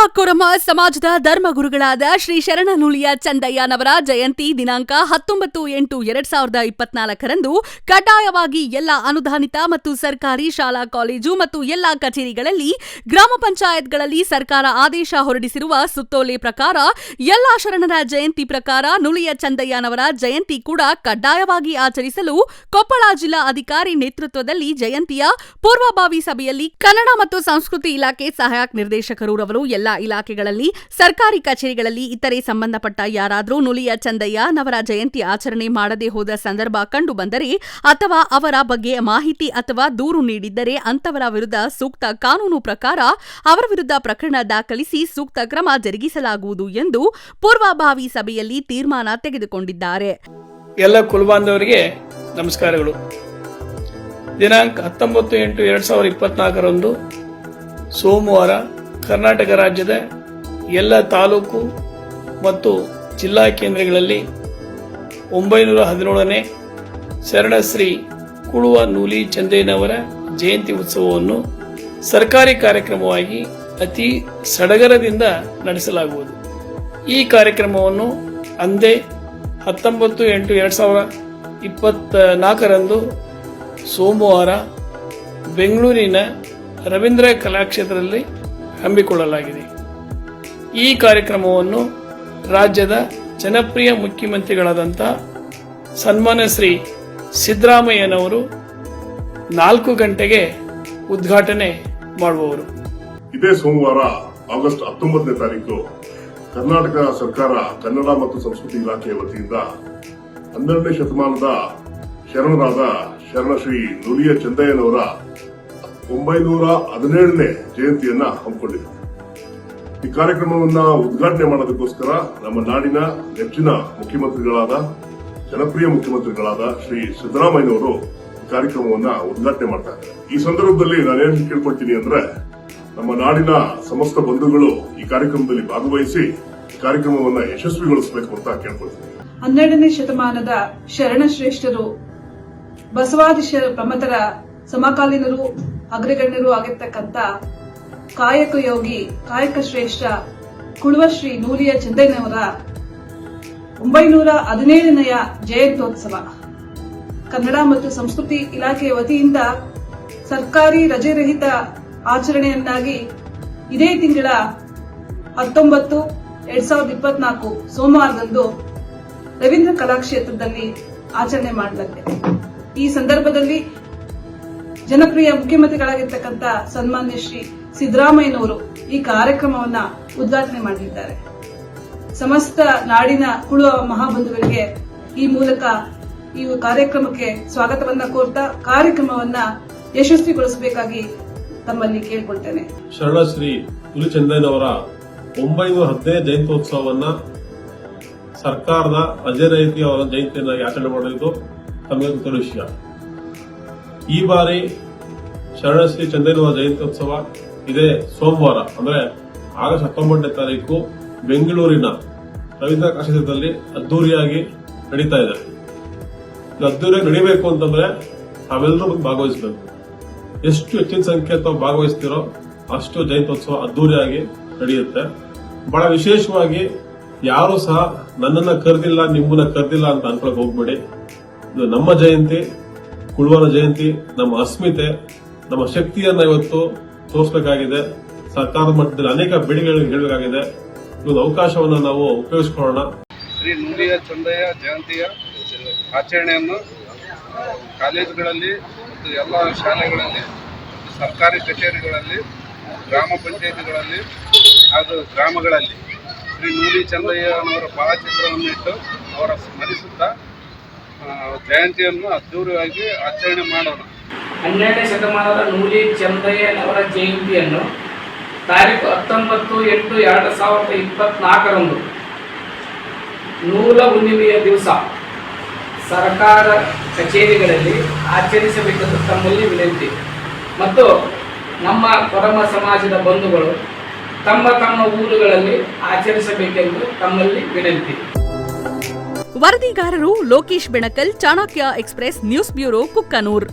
ಸಮಾಜದ ಧರ್ಮಗುರುಗಳಾದ ಶ್ರೀ ಶರಣನುಳಿಯ ಚಂದಯ್ಯನವರ ಜಯಂತಿ ದಿನಾಂಕ ಹತ್ತೊಂಬತ್ತು ಎಂಟು ಎರಡ್ ಸಾವಿರದ ಇಪ್ಪತ್ನಾಲ್ಕರಂದು ಕಡ್ಡಾಯವಾಗಿ ಎಲ್ಲ ಅನುದಾನಿತ ಮತ್ತು ಸರ್ಕಾರಿ ಶಾಲಾ, ಕಾಲೇಜು ಮತ್ತು ಎಲ್ಲ ಕಚೇರಿಗಳಲ್ಲಿ, ಗ್ರಾಮ ಪಂಚಾಯತ್ಗಳಲ್ಲಿ ಸರ್ಕಾರ ಆದೇಶ ಹೊರಡಿಸಿರುವ ಸುತ್ತೋಲೆ ಪ್ರಕಾರ ಎಲ್ಲ ಶರಣರ ಜಯಂತಿ ಪ್ರಕಾರ ನುಳಿಯ ಚಂದಯ್ಯನವರ ಜಯಂತಿ ಕೂಡ ಕಡ್ಡಾಯವಾಗಿ ಆಚರಿಸಲು ಕೊಪ್ಪಳ ಜಿಲ್ಲಾ ಅಧಿಕಾರಿ ನೇತೃತ್ವದಲ್ಲಿ ಜಯಂತಿಯ ಪೂರ್ವಭಾವಿ ಸಭೆಯಲ್ಲಿ ಕನ್ನಡ ಮತ್ತು ಸಂಸ್ಕೃತಿ ಇಲಾಖೆ ಸಹಾಯಕ ನಿರ್ದೇಶಕರು ರವರು ಎಲ್ಲಾ ಇಲಾಖೆಗಳಲ್ಲಿ, ಸರ್ಕಾರಿ ಕಚೇರಿಗಳಲ್ಲಿ ಇತರೆ ಸಂಬಂಧಪಟ್ಟ ಯಾರಾದರೂ ನುಲಿಯ ಚಂದಯ್ಯನವರ ಜಯಂತಿ ಆಚರಣೆ ಮಾಡದೆ ಹೋದ ಸಂದರ್ಭ ಕಂಡು ಬಂದರೆ ಅಥವಾ ಅವರ ಬಗ್ಗೆ ಮಾಹಿತಿ ಅಥವಾ ದೂರು ನೀಡಿದ್ದರೆ ಅಂತವರ ವಿರುದ್ಧ ಸೂಕ್ತ ಕಾನೂನು ಪ್ರಕಾರ ಅವರ ವಿರುದ್ಧ ಪ್ರಕರಣ ದಾಖಲಿಸಿ ಸೂಕ್ತ ಕ್ರಮ ಜರುಗಿಸಲಾಗುವುದು ಎಂದು ಪೂರ್ವಭಾವಿ ಸಭೆಯಲ್ಲಿ ತೀರ್ಮಾನ ತೆಗೆದುಕೊಂಡಿದ್ದಾರೆ. ಎಲ್ಲ ಕುಲಬಾಂಧವರಿಗೆ ನಮಸ್ಕಾರಗಳು. ದಿನಾಂಕ ಹತ್ತೊಂಬತ್ತು ಎಂಟು ಎರಡು ಸಾವಿರದ ಇಪ್ಪತ್ನಾಲ್ಕರಂದು ಸೋಮವಾರ ಕರ್ನಾಟಕ ರಾಜ್ಯದ ಎಲ್ಲ ತಾಲೂಕು ಮತ್ತು ಜಿಲ್ಲಾ ಕೇಂದ್ರಗಳಲ್ಲಿ ಒಂಬೈನೂರ ಹದಿನೇಳನೇ ಶರಣಶ್ರೀ ಕುಳುವ ನೂಲಿ ಚಂದೇನವರ ಜಯಂತಿ ಉತ್ಸವವನ್ನು ಸರ್ಕಾರಿ ಕಾರ್ಯಕ್ರಮವಾಗಿ ಅತಿ ಸಡಗರದಿಂದ ನಡೆಸಲಾಗುವುದು. ಈ ಕಾರ್ಯಕ್ರಮವನ್ನು ಅಂದೇ ಹತ್ತೊಂಬತ್ತು ಎಂಟು ಎರಡು ಸಾವಿರ ಇಪ್ಪತ್ತ ನಾಲ್ಕರಂದು ಸೋಮವಾರ ಬೆಂಗಳೂರಿನ ರವೀಂದ್ರ ಕಲಾಕ್ಷೇತ್ರದಲ್ಲಿ ಹಮ್ಮಿಕೊಳ್ಳಲಾಗಿದೆ. ಈ ಕಾರ್ಯಕ್ರಮವನ್ನು ರಾಜ್ಯದ ಜನಪ್ರಿಯ ಮುಖ್ಯಮಂತ್ರಿಗಳಾದಂಥ ಸನ್ಮಾನ್ಯ ಶ್ರೀ ಸಿದ್ದರಾಮಯ್ಯನವರು ನಾಲ್ಕು ಗಂಟೆಗೆ ಉದ್ಘಾಟನೆ ಮಾಡುವವರು. ಇದೇ ಸೋಮವಾರ ಆಗಸ್ಟ್ ಹತ್ತೊಂಬತ್ತನೇ ತಾರೀಕು ಕರ್ನಾಟಕ ಸರ್ಕಾರ ಕನ್ನಡ ಮತ್ತು ಸಂಸ್ಕೃತಿ ಇಲಾಖೆಯ ವತಿಯಿಂದ ಹನ್ನೆರಡನೇ ಶತಮಾನದ ಶರಣರಾದ ಶರಣಶ್ರೀ ನುಲಿಯ ಚಂದಯ್ಯನವರ ಒಂಬೈನೂರ ಹದಿನೇಳನೇ ಜಯಂತಿಯನ್ನ ಹಮ್ಮಿಕೊಂಡಿದೆ ಈ ಕಾರ್ಯಕ್ರಮವನ್ನ ಉದ್ಘಾಟನೆ ಮಾಡೋದಕ್ಕೋಸ್ಕರ ನಮ್ಮ ನಾಡಿನ ನೆಚ್ಚಿನ ಮುಖ್ಯಮಂತ್ರಿಗಳಾದ, ಜನಪ್ರಿಯ ಮುಖ್ಯಮಂತ್ರಿಗಳಾದ ಶ್ರೀ ಸಿದ್ದರಾಮಯ್ಯನವರು ಈ ಕಾರ್ಯಕ್ರಮವನ್ನ ಉದ್ಘಾಟನೆ ಮಾಡ್ತಾ ಈ ಸಂದರ್ಭದಲ್ಲಿ ನಾನೇನ್ ಕೇಳ್ಕೊಳ್ತೀನಿ ಅಂದ್ರೆ, ನಮ್ಮ ನಾಡಿನ ಸಮಸ್ತ ಬಂಧುಗಳು ಈ ಕಾರ್ಯಕ್ರಮದಲ್ಲಿ ಭಾಗವಹಿಸಿ ಕಾರ್ಯಕ್ರಮವನ್ನ ಯಶಸ್ವಿಗೊಳಿಸಬೇಕು ಅಂತ ಕೇಳ್ಕೊಳ್ತೀನಿ. ಹನ್ನೆರಡನೇ ಶತಮಾನದ ಶರಣಶ್ರೇಷ್ಠರು, ಬಸವಾದಿ ಪ್ರಮತರ ಸಮಕಾಲೀನರು ಅಗ್ರಗಣ್ಯರು ಆಗಿರ್ತಕ್ಕಂತ ಕಾಯಕ ಯೋಗಿ, ಕಾಯಕ ಶ್ರೇಷ್ಠ ಕುಳುವಶ್ರೀ ನೂಲಿಯ ಚಂದಯ್ಯನವರ ಒಂಬೈನೂರ ಹದಿನೇಳನೆಯ ಜಯಂತ್ಯೋತ್ಸವ. ಕನ್ನಡ ಮತ್ತು ಸಂಸ್ಕೃತಿ ಇಲಾಖೆಯ ವತಿಯಿಂದ ಸರ್ಕಾರಿ ರಜೆ ರಹಿತ ಆಚರಣೆಯನ್ನಾಗಿ ಇದೇ ತಿಂಗಳ ಹತ್ತೊಂಬತ್ತು, ಎರಡ್ ಸಾವಿರದ ಇಪ್ಪತ್ನಾಲ್ಕು ಸೋಮವಾರದಂದು ರವೀಂದ್ರ ಕಲಾಕ್ಷೇತ್ರದಲ್ಲಿ ಆಚರಣೆ ಮಾಡಲಾಗಿದೆ. ಈ ಸಂದರ್ಭದಲ್ಲಿ ಜನಪ್ರಿಯ ಮುಖ್ಯಮಂತ್ರಿಗಳಾಗಿರ್ತಕ್ಕಂಥ ಸನ್ಮಾನ್ಯ ಶ್ರೀ ಸಿದ್ದರಾಮಯ್ಯನವರು ಈ ಕಾರ್ಯಕ್ರಮವನ್ನ ಉದ್ಘಾಟನೆ ಮಾಡಲಿದ್ದಾರೆ ಸಮಸ್ತ ನಾಡಿನ ಕುಳುವ ಮಹಾಬಂಧುಗಳಿಗೆ ಈ ಮೂಲಕ ಈ ಕಾರ್ಯಕ್ರಮಕ್ಕೆ ಸ್ವಾಗತವನ್ನ ಕೋರ್ತಾ ಕಾರ್ಯಕ್ರಮವನ್ನ ಯಶಸ್ವಿಗೊಳಿಸಬೇಕಾಗಿ ತಮ್ಮಲ್ಲಿ ಕೇಳ್ಕೊಳ್ತೇನೆ. ಶರಣಶ್ರೀ ಅವರ ಒಂಬೈನೂರ ಹದಿನೈದು ಜಯಂತ್ಯೋತ್ಸವವನ್ನ ಸರ್ಕಾರದ ಅಜಯ ರೈತಿ ಅವರ ಜಯಂತಿಯನ್ನಾಗಿ ಆಚರಣೆ ಮಾಡಿದ್ದು ತಮಗೆ ವಿಷಯ. ಈ ಬಾರಿ ಶರಣಶ್ರೀ ಚಂದ್ರನ ಜಯಂತ್ಯೋತ್ಸವ ಇದೇ ಸೋಮವಾರ, ಅಂದ್ರೆ ಆಗಸ್ಟ್ ಹತ್ತೊಂಬತ್ತನೇ ತಾರೀಕು ಬೆಂಗಳೂರಿನ ರವೀಂದ್ರ ಕಾಶೇತ್ರದಲ್ಲಿ ಅದ್ದೂರಿಯಾಗಿ ನಡೀತಾ ಇದೆ. ಅದ್ದೂರಿಯಾಗಿ ನಡಿಬೇಕು ಅಂತಂದ್ರೆ ನಾವೆಲ್ಲರೂ ಭಾಗವಹಿಸಬೇಕು. ಎಷ್ಟು ಹೆಚ್ಚಿನ ಸಂಖ್ಯೆ ತಾವು ಭಾಗವಹಿಸ್ತಿರೋ ಅಷ್ಟು ಜಯಂತ್ಯೋತ್ಸವ ಅದ್ದೂರಿಯಾಗಿ ನಡೆಯುತ್ತೆ. ಬಹಳ ವಿಶೇಷವಾಗಿ ಯಾರು ಸಹ ನನ್ನನ್ನ ಕರೆದಿಲ್ಲ, ನಿಮ್ಮನ್ನ ಕರೆದಿಲ್ಲ ಅಂತ ಅನ್ಕೊಳಕ್ ಹೋಗ್ಬೇಡಿ. ಇದು ನಮ್ಮ ಜಯಂತಿ ಕುಳುವನ ಜಯಂತಿ ನಮ್ಮ ಅಸ್ಮಿತೆ, ನಮ್ಮ ಶಕ್ತಿಯನ್ನ ಇವತ್ತು ತೋರಿಸಬೇಕಾಗಿದೆ. ಸರ್ಕಾರದ ಮಟ್ಟದಲ್ಲಿ ಅನೇಕ ಬೆಳೆಗಳಿಗೆ ಹೇಳಬೇಕಾಗಿದೆ. ಒಂದು ಅವಕಾಶವನ್ನ ನಾವು ಉಪಯೋಗಿಸ್ಕೊಳ್ಳೋಣ. ಶ್ರೀ ನುಡಿಯ ಚಂದಯ್ಯ ಜಯಂತಿಯ ಆಚರಣೆಯನ್ನು ಕಾಲೇಜುಗಳಲ್ಲಿ ಮತ್ತು ಎಲ್ಲ ಶಾಲೆಗಳಲ್ಲಿ ಸರ್ಕಾರಿ ಕಚೇರಿಗಳಲ್ಲಿ, ಗ್ರಾಮ ಪಂಚಾಯಿತಿಗಳಲ್ಲಿ ಹಾಗೂ ಗ್ರಾಮಗಳಲ್ಲಿ ಶ್ರೀ ನೂಲಿ ಚಂದಯ್ಯನವರ ಭಾವಚಿತ್ರವನ್ನು ಇಟ್ಟು ಅವರ ಸ್ಮರಿಸುತ್ತಾ ಜಯಂತಿಯನ್ನು ಅದ್ದೂರಿಯಾಗಿ ಆಚರಣೆ ಮಾಡೋಣ. ಹನ್ನೆರಡನೇ ಶತಮಾನದ ನೂಲಿ ಚಂದಯ್ಯನವರ ಜಯಂತಿಯನ್ನು ತಾರೀಕು ಹತ್ತೊಂಬತ್ತು ಎಂಟು ಎರಡು ಸಾವಿರದ ಇಪ್ಪತ್ನಾಲ್ಕರಂದು ನೂಲ ಹುಣ್ಣಿಮೆಯ ದಿವಸ ಸರ್ಕಾರ ಕಚೇರಿಗಳಲ್ಲಿ ಆಚರಿಸಬೇಕೆಂದು ತಮ್ಮಲ್ಲಿ ವಿನಂತಿ. ಮತ್ತು ನಮ್ಮ ಕೊರಮ ಸಮಾಜದ ಬಂಧುಗಳು ತಮ್ಮ ತಮ್ಮ ಊರುಗಳಲ್ಲಿ ಆಚರಿಸಬೇಕೆಂದು ತಮ್ಮಲ್ಲಿ ವಿನಂತಿ. ವರದಿಗಾರರು Lokesh Benakal Chanakya express news bureau Kukkanur.